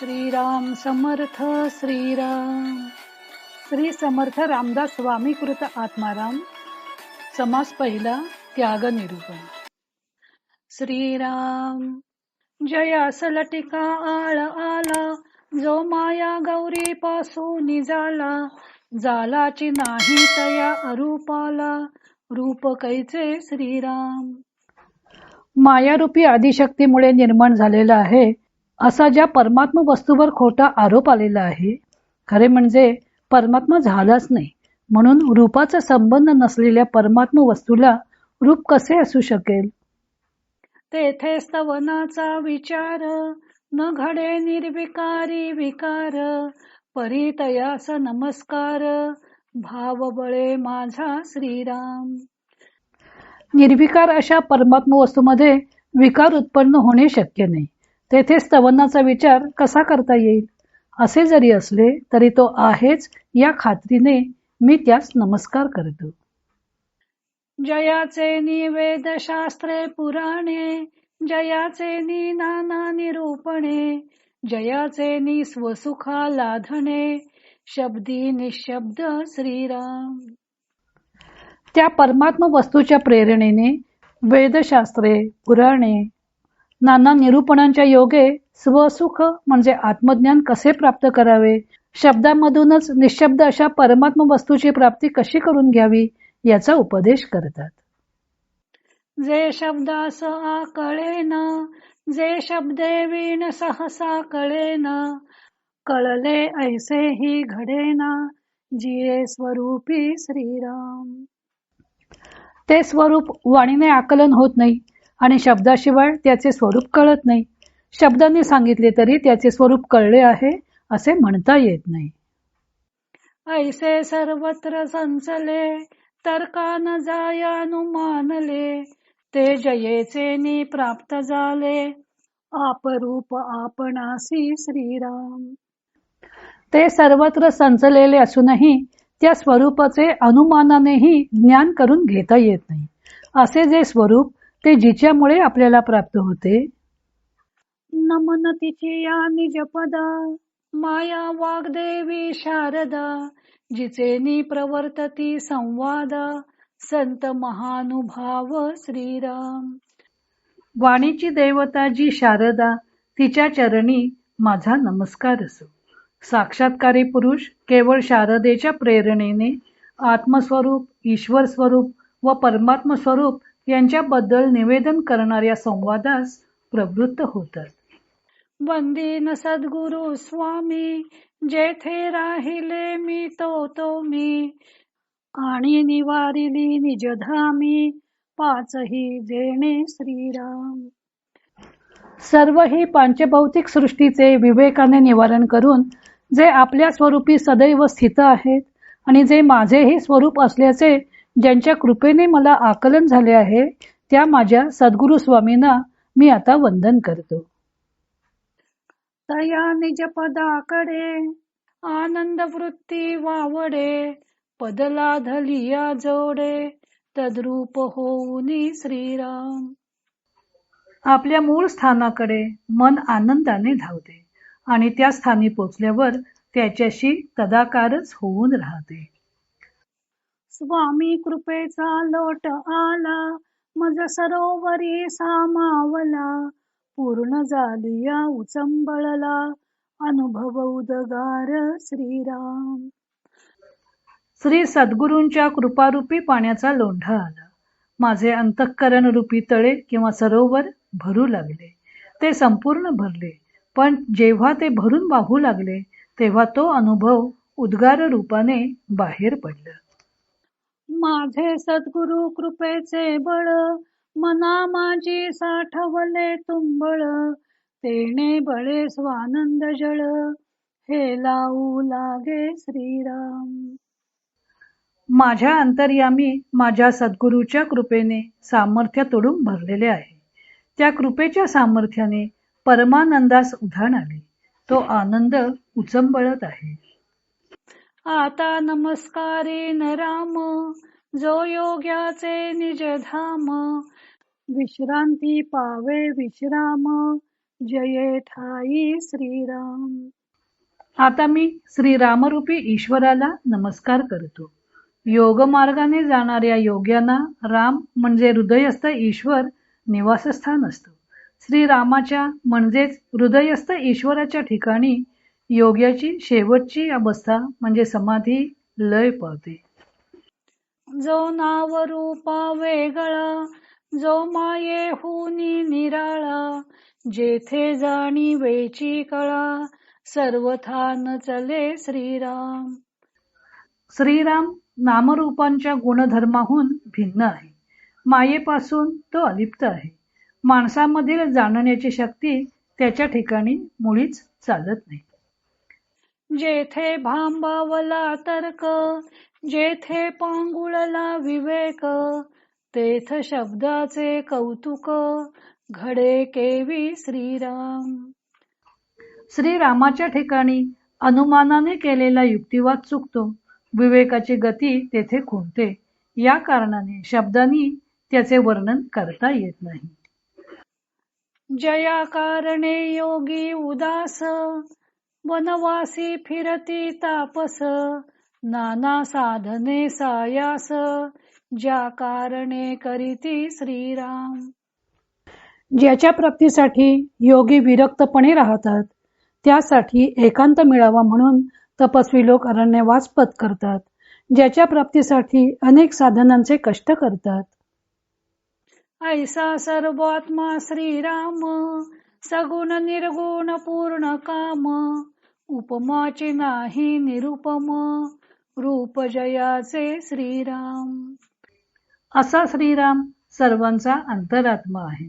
श्रीराम समर्थ श्रीराम। श्री समर्थ रामदास स्वामी कृत आत्माराम। समास पहिला त्याग निरूपण। श्रीराम जया लटिका आळ आला जो माया गौरी पासून झाला जालाची नाही तया अरूपाला रूप कैचे श्रीराम? मायारूपी आदिशक्तीमुळे निर्माण झालेला आहे असा ज्या परमात्मा वस्तूवर खोटा आरोप आलेला आहे खरे म्हणजे परमात्मा झालाच नाही. म्हणून रूपाचा संबंध नसलेल्या परमात्मा वस्तूला रूप कसे असू शकेल? तेथे स्तवनाचा विचार न घडे निर्विकारी विकार परितयास नमस्कार भाव बळे माझा श्रीराम. निर्विकार अशा परमात्मा वस्तूमध्ये विकार उत्पन्न होणे शक्य नाही. तेथे स्तवनाचा विचार कसा करता येईल? असे जरी असले तरी तो आहेच या खात्रीने मी त्यास नमस्कार करतो. जयाचे निवेद शास्त्रे पुराणे जयाचे नि नाना निरूपणे जयाचे नि स्वसुखा लाधणे शब्दी निशब्द श्रीराम. त्या परमात्मा वस्तूच्या प्रेरणेने वेदशास्त्रे पुराणे नाना निरूपणांच्या योगे स्वसुख म्हणजे आत्मज्ञान कसे प्राप्त करावे? शब्दामधूनच निशब्द अशा परमात्मा वस्तूची प्राप्ती कशी करून घ्यावी याचा उपदेश करतात. जे शब्दास ना जे शब्दे विण सहसा कळेना कळले ऐसे ही घडेना जिये स्वरूपी श्रीराम. ते स्वरूप वाणीने आकलन होत नाही आणि शब्दाशिवाय त्याचे स्वरूप कळत नाही. शब्दांनी सांगितले तरी त्याचे स्वरूप कळले आहे असे म्हणता येत नाही. ऐसे सर्वत्र संचले तर्कान जायानुमानले ते जयेचे नि प्राप्त झाले. आपरूप आपणासी श्रीराम. ते सर्वत्र संचलेले असूनही त्या स्वरूपाचे अनुमानानेही ज्ञान करून घेता येत नाही. असे जे स्वरूप ते जिच्यामुळे आपल्याला प्राप्त होते? नमन तिची या निजपदा माया वाग्देवी शारदा जिचे नि प्रवर्तती संवाद संत महानुभाव श्रीराम. वाणीची देवता जी शारदा तिच्या चरणी माझा नमस्कार असो. साक्षात्कारी पुरुष केवळ शारदेच्या प्रेरणेने आत्मस्वरूप ईश्वर स्वरूप व परमात्म स्वरूप यांच्याबद्दल निवेदन करणाऱ्या संवादास प्रवृत्त होतात. वंदीन सद्गुरु स्वामी जेथे राहिले मी तो तो मी. आणि निवारिली निजधामी पाचही जेणे श्रीराम. सर्व ही पांचभौतिक सृष्टीचे विवेकाने निवारण करून जे आपल्या स्वरूपी सदैव स्थित आहेत आणि जे माझेही स्वरूप असल्याचे ज्यांच्या कृपेने मला आकलन झाले आहे त्या माझ्या सद्गुरु स्वामींना मी आता वंदन करतो. तया निज पदाकडे आनंद वृत्ती वावडे पदला धलिया जोडे तद्रूप होऊन श्रीराम. आपल्या मूळ स्थानाकडे मन आनंदाने धावते आणि त्या स्थानी पोचल्यावर त्याच्याशी तदाकारच होऊन राहते. स्वामी कृपेचा लोट आला मज सरोवरी सामावला. पूर्ण झालिया उचंबळला अनुभव उदगार श्रीराम. श्री सद्गुरूंच्या कृपारूपी पाण्याचा लोंढा आला. माझे अंतःकरण रूपी तळे किंवा सरोवर भरू लागले. ते संपूर्ण भरले पण जेव्हा ते भरून वाहू लागले तेव्हा तो अनुभव उद्गार रूपाने बाहेर पडला. माझे सद्गुरु कृपेचे बळ मना माझी साठवले तुंबळ. तेने बळे स्वानंद जळ हे लावू लागे श्रीराम. माझ्या अंतर्यामी माझ्या सद्गुरूच्या कृपेने सामर्थ्य तोडून भरलेले आहे. त्या कृपेच्या सामर्थ्याने परमानंदास उधाण आले. तो आनंद उचंबळत आहे. आता नमस्कारे न राम जो योग्याचे निज धाम. विश्रांती पावे विश्राम जये ठाई श्रीराम. आता मी श्रीरामरूपी ईश्वराला नमस्कार करतो. योग मार्गाने जाणाऱ्या योग्यांना राम म्हणजे हृदयस्थ ईश्वर निवासस्थान असतो. श्रीरामाच्या म्हणजेच हृदयस्थ ईश्वराच्या ठिकाणी योग्याची शेवटची अवस्था म्हणजे समाधी लय पावते. जो नाव रूपा वेगळा जो माये हुनी निराळा जेथे जाणी वेची कळा सर्वथान चले श्रीराम. श्रीराम नामरूपांच्या गुणधर्माहून भिन्न आहे. मायेपासून तो अलिप्त आहे. माणसामधील जाणण्याची शक्ती त्याच्या ठिकाणी मुळीच चालत नाही. जेथे भांबावला तर्क जेथे पांगुळला विवेक तेथ शब्दाचे कौतुक घडे केवी श्रीराम. श्रीरामाच्या ठिकाणी अनुमानाने केलेला युक्तिवाद चुकतो. विवेकाची गती तेथे खुंटते. या कारणाने शब्दांनी त्याचे वर्णन करता येत नाही. जया कारणे योगी उदास वनवासी फिरती तापस नाना साधने सायास ज्या कारणे करीती श्रीराम. ज्याच्या प्राप्तीसाठी योगी विरक्तपणे राहतात त्यासाठी एकांत मिळावा म्हणून तपस्वी लोक अरण्यवास करतात ज्याच्या प्राप्तीसाठी अनेक साधनांचे कष्ट करतात. ऐसा सर्वात्मा श्रीराम सगुण निर्गुण पूर्ण काम उपमाचे नाही निरुपम रूप जयाचे श्रीराम. असा श्रीराम सर्वांचा अंतरात्मा आहे.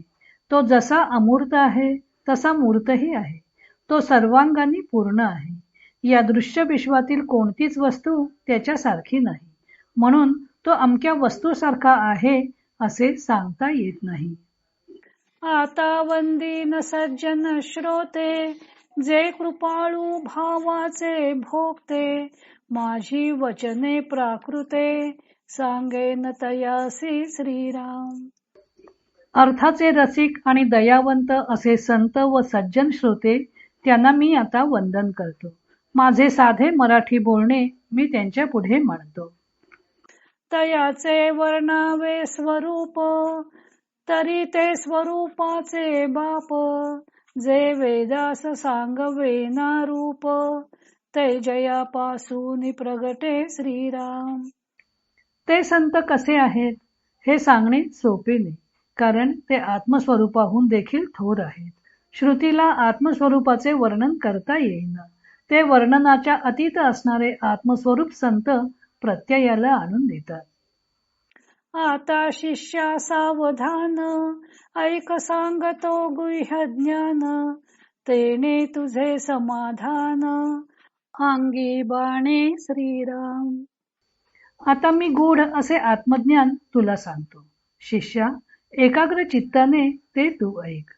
तो जसा अमूर्त आहे तसा मूर्तही आहे. तो सर्वांगांनी पूर्ण आहे. या दृश्य विश्वातील कोणतीच वस्तू त्याच्यासारखी नाही. म्हणून तो अमक्या वस्तूसारखा आहे असे सांगता येत नाही. आता वंदीन सज्जन श्रोते जे कृपाळू भावाचे भोगते माझी वचने प्राकृते सांगेन तयासी श्रीराम. अर्थाचे रसिक आणि दयावंत असे संत व सज्जन श्रोते त्यांना मी आता वंदन करतो. माझे साधे मराठी बोलणे मी त्यांच्या पुढे म्हणतो तयाचे वर्णावे स्वरूप तरी ते स्वरूपाचे बाप. जे वेदास सांगवे ना रूप ते जयापासून प्रगटे श्रीराम. ते संत कसे आहेत हे सांगणे सोपे नाही कारण ते आत्मस्वरूपाहून देखील थोर आहेत. श्रुतीला आत्मस्वरूपाचे वर्णन करता येईना. ते वर्णनाच्या अतीत असणारे आत्मस्वरूप संत प्रत्ययाला आणून देतात. आता शिष्या सावधान. ऐक सांगतो गुह्य ज्ञान तेने तुझे समाधान. अंगी बाणे श्रीराम. आता मी गूढ असे आत्मज्ञान तुला सांगतो. शिष्या एकाग्र चित्ताने ते तू ऐक.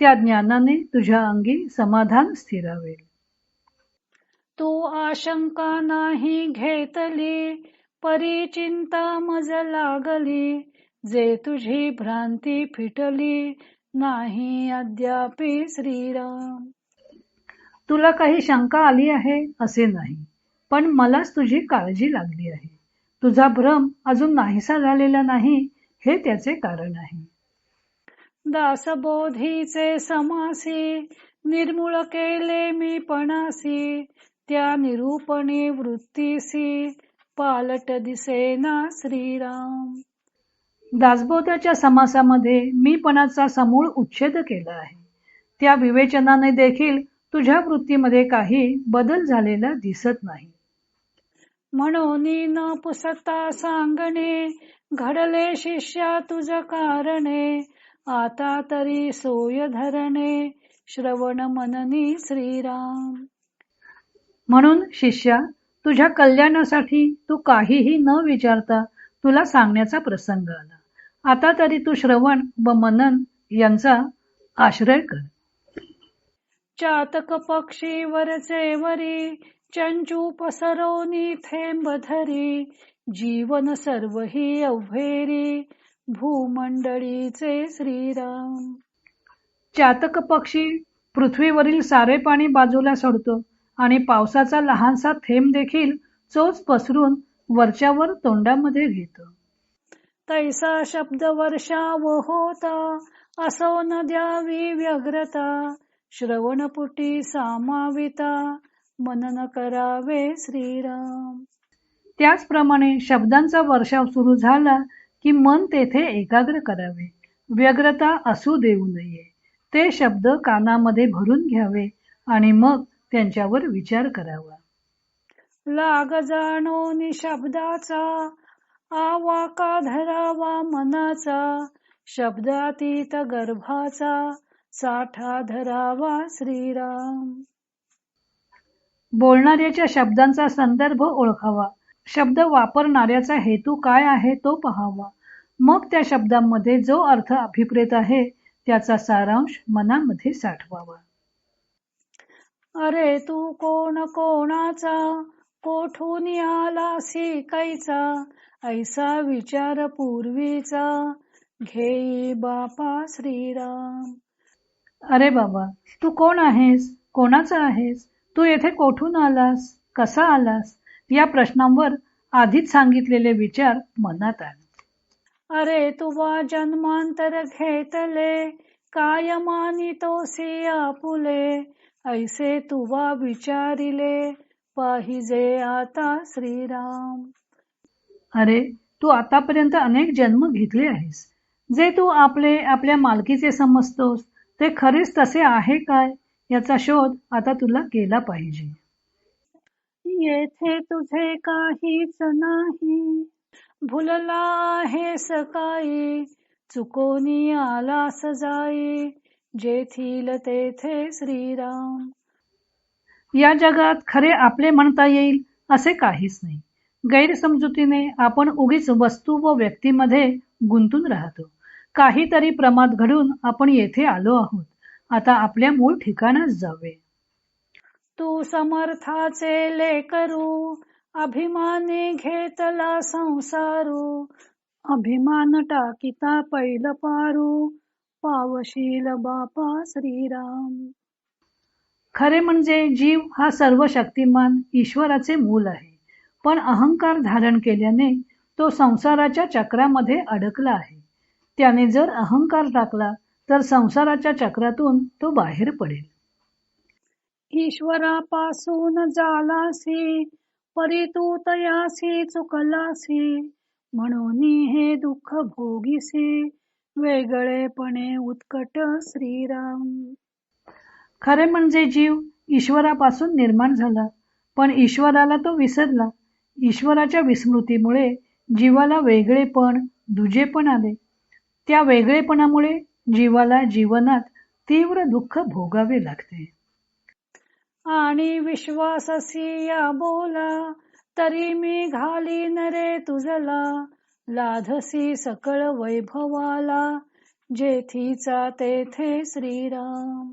त्या ज्ञानाने तुझ्या अंगी समाधान स्थिरावेल. तू आशंका नाही घेतली. परी चिंता मज लागली. जे तुझी भ्रांती फिटली नाही अद्यापी श्रीराम. तुला काही शंका आली आहे? असे नाही. पण मलाच तुझी काळजी लागली आहे. तुझा भ्रम अजून नाहीसा झालेला नाही हे त्याचे कारण आहे. दासबोधीचे समासी निर्मूळ केले मी पणासी त्या निरूपणी वृत्तीसी पालट दिसेना श्रीराम. दासबोधाच्या समासामध्ये मी पणाचा समूळ उच्छेद केला आहे. त्या विवेचनाने देखील तुझ्या वृत्तीमध्ये काही बदल झालेला दिसत नाही. म्हणून न पुसता सांगणे घडले शिष्या तुझ कारणे आता तरी सोय धरणे श्रवण मननी श्रीराम. म्हणून शिष्या तुझ्या कल्याणासाठी तू काहीही न विचारता तुला सांगण्याचा प्रसंग आला. आता तरी तू श्रवण व मनन यांचा आश्रय कर. चातक पक्षी वरचे वरी चंचू पसरवनी थेंब धरी जीवन सर्व ही अव्हेरी भूमंडळीचे श्रीराम. चातक पक्षी पृथ्वीवरील सारे पाणी बाजूला सोडतो. आणि पावसाचा लहानसा थेंब देखील चोच पसरून वरच्यावर तोंडामध्ये घेतो. तैसा शब्द वर्षाव होता असो न द्यावी व्यग्रता श्रवणपुटी सामाविता मनन करावे श्रीराम. त्याचप्रमाणे शब्दांचा वर्षाव सुरू झाला की मन तेथे एकाग्र करावे. व्यग्रता असू देऊ नये. ते शब्द कानामध्ये भरून घ्यावे आणि मग त्यांच्यावर विचार करावा. लाग जाणो निशब्दाचा आवाका धरावा मनाचा शब्दातीत गर्भाचा साठा धरावा श्रीराम. बोलणाऱ्याच्या शब्दांचा संदर्भ ओळखावा. शब्द वापरणाऱ्याचा हेतू काय आहे तो पहावा. मग त्या शब्दांमध्ये जो अर्थ अभिप्रेत आहे त्याचा सारांश मनामध्ये साठवावा. अरे तू कोण कोणाचा? कोठून आलासी कैचा ऐसा विचार पूर्वीचा. घेई बापा श्रीराम. अरे बाबा तू कोण आहेस? कोणाचा आहेस? तू येथे कोठून आलास? कसा आलास? या प्रश्नांवर आधीच सांगितलेले विचार मनात आले. अरे तुवा जन्मांतर घेतले काय मानितोसी आपुले? ऐसे तुवा विचारिले पाहिजे आता श्रीराम. अरे तू आतापर्यंत अनेक जन्म घेतले आहेस. जे तू आपले आपल्या मालकीचे समजतोस ते खरेच तसे आहे काय? याचा शोध आता तुला केला पाहिजे. येथे तुझे काहीच नाही. भुलला आहे सकाळी चुकोनी आला सजाई जेथील तेथे श्रीराम. या जगात खरे आपले म्हणता येईल असे काहीच नाही. गैरसमजुतीने आपण उगीच वस्तू व व्यक्तीमध्ये गुंतून राहतो. काहीतरी प्रमाद घडून आपण येथे आलो आहोत. आता आपल्या मूळ ठिकाणास जावे. तू समर्थाचे लेकरू अभिमाने घेतला संसारू. अभिमान टाकिता पैल पारू पावशील बापा श्रीराम. खरे म्हणजे जीव हा सर्व शक्तिमान ईश्वराचे मूल आहे. पण अहंकार धारण केल्याने तो संसाराच्या चक्रामध्ये अडकला आहे. त्याने जर अहंकार टाकला तर संसाराच्या चक्रातून तो बाहेर पडेल. ईश्वरापासून जालासी परी तू तयासी चुकलासी म्हणून हे दुःख भोगीसी. वेगळेपणे उत्कट श्रीराम. खरे म्हणजे जीव ईश्वरापासून निर्माण झाला पण ईश्वराला तो विसरला. ईश्वराच्या विस्मृतीमुळे जीवाला वेगळेपण दुजेपण आले. त्या वेगळेपणामुळे जीवाला जीवनात तीव्र दुःख भोगावे लागते. आणि विश्वाससी या बोला तरी मी घालीन रे तुझला. लाधसी सकळ वैभवाला जेथीचा तेथे श्रीराम.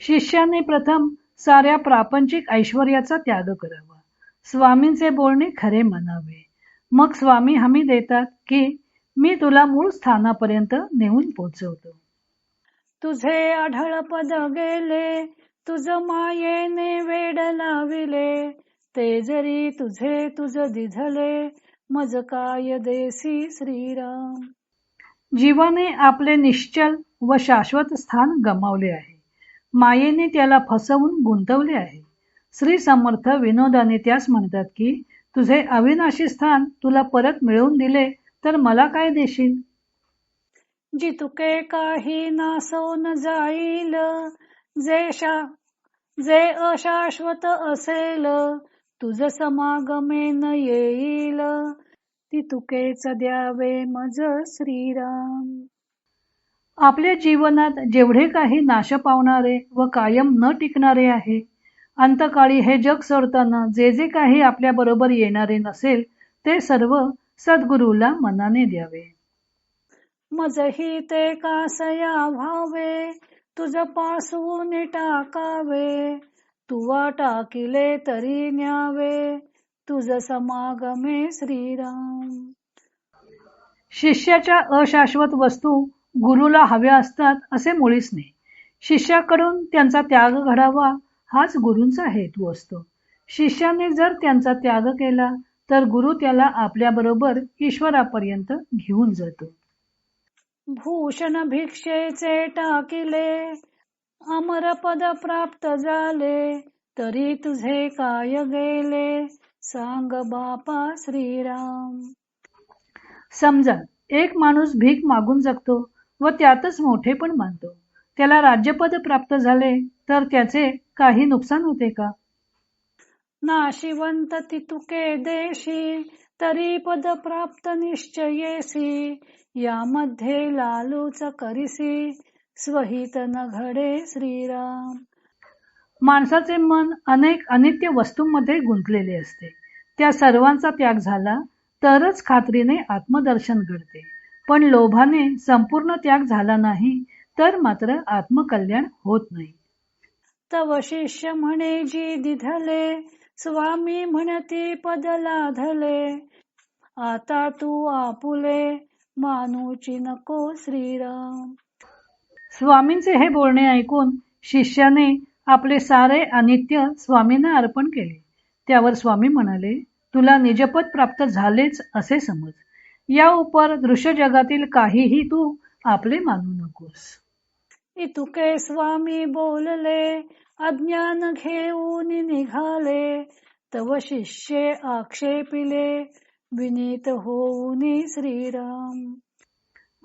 शिष्याने प्रथम साऱ्या प्रापंचिक ऐश्वर्याचा त्याग करावा. स्वामींचे बोलणे खरे म्हणावे. मग स्वामी हमी देतात की मी तुला मूळ स्थानापर्यंत नेऊन पोचवतो. तुझे आढळ पद गेले तुझ मायेने वेड लाविले ते जरी तुझे तुझ दिधले मज काय देसी श्रीराम. जीवाने आपले निश्चल व शाश्वत स्थान गमावले आहे. मायेने त्याला फसवून गुंतवले आहे. श्री समर्थ विनोदाने त्यास म्हणतात की तुझे अविनाशी स्थान तुला परत मिळवून दिले तर मला काय देशील? जितुके काही नासोन जाईल जे शा जे अशाश्वत असेल तुझ समागमेन येईल. ती तुकेच द्यावे मज श्रीराम. आपल्या जीवनात जेवढे काही नाश पावणारे व कायम न टिकणारे आहे अंतकाळी हे जग सोडताना जे जे काही आपल्या बरोबर येणारे नसेल ते सर्व सद्गुरूला मनाने द्यावे. मजही ते कासया व्हावे तुझपासून टाकावे. तुवा टाकिले तरी न्यावे तुझ समागमे श्रीराम. शिष्याच्या अशाश्वत वस्तू गुरुला हव्या असतात असे मुळीच नाही. शिष्याकडून त्यांचा त्याग घडावा हाच गुरूंचा हेतू असतो. शिष्याने जर त्यांचा त्याग केला तर गुरु त्याला आपल्याबरोबर ईश्वरापर्यंत घेऊन जातो. भूषण भिक्षेचे टाकिले अमर पद प्राप्त झाले तरी तुझे काय गेले? सांग बापा श्रीराम. समजा एक माणूस भीक मागून जगतो व त्यातच मोठे पण मानतो. त्याला राज्यपद प्राप्त झाले तर त्याचे काही नुकसान होते का? नाशिवंत तितुके देशी तरी पद प्राप्त निश्चयेसी यामध्ये लालूच करिसी स्वहित न घडे श्रीराम. माणसाचे मन अनेक अनित्य वस्तूंमध्ये गुंतलेले असते. त्या सर्वांचा त्याग झाला तरच खात्रीने आत्मदर्शन घडते. पण लोभाने संपूर्ण त्याग झाला नाही तर मात्र आत्मकल्याण होत नाही. तव शिष्य म्हणे जी दिधले स्वामी म्हणती पद लाधले आता तू आपुले मानूची नको श्रीराम. स्वामींचे हे बोलणे ऐकून शिष्याने आपले सारे अनित्य स्वामींना अर्पण केले. त्यावर स्वामी म्हणाले तुला निजपद प्राप्त झालेच असे समज. या उपर दृश्य जगातील काहीही तू आपले मानू नकोस. इतुके स्वामी बोलले अज्ञान घेऊन निघाले तव शिष्ये आक्षेपिले विनीत होऊन श्रीराम.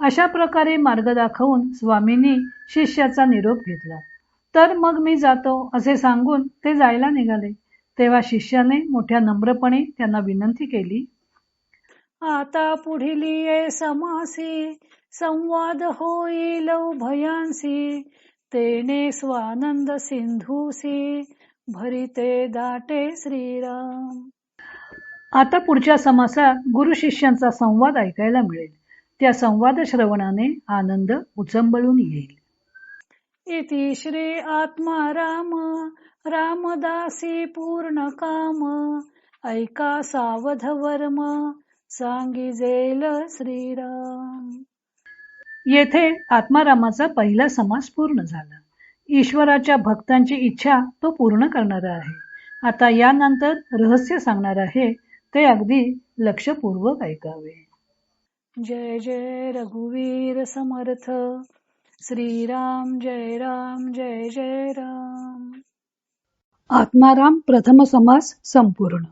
अशा प्रकारे मार्ग दाखवून स्वामींनी शिष्याचा निरोप घेतला. तर मग मी जातो असे सांगून ते जायला निघाले. तेव्हा शिष्याने मोठ्या नम्रपणे त्यांना विनंती केली. आता पुढील ये समासी संवाद होईल उभयांसी तेने स्वानंद सिंधूसी भरिते दाटे श्रीराम. आता पुढच्या समासात गुरु शिष्यांचा संवाद ऐकायला मिळेल. त्या संवाद श्रवणाने आनंद उचंबळून येईल. इति श्री आत्मा राम रामदासी पूर्ण काम. ऐका सावध वर्म सांगिजेल श्रीराम. येथे आत्मारामाचा पहिला समास पूर्ण झाला. ईश्वराच्या भक्तांची इच्छा तो पूर्ण करणारा आहे. आता यानंतर रहस्य सांगणार आहे ते अगदी लक्षपूर्वक ऐकावे. जय जय रघुवीर समर्थ। श्रीराम जय राम जय जय राम। आत्माराम प्रथम समास संपूर्ण।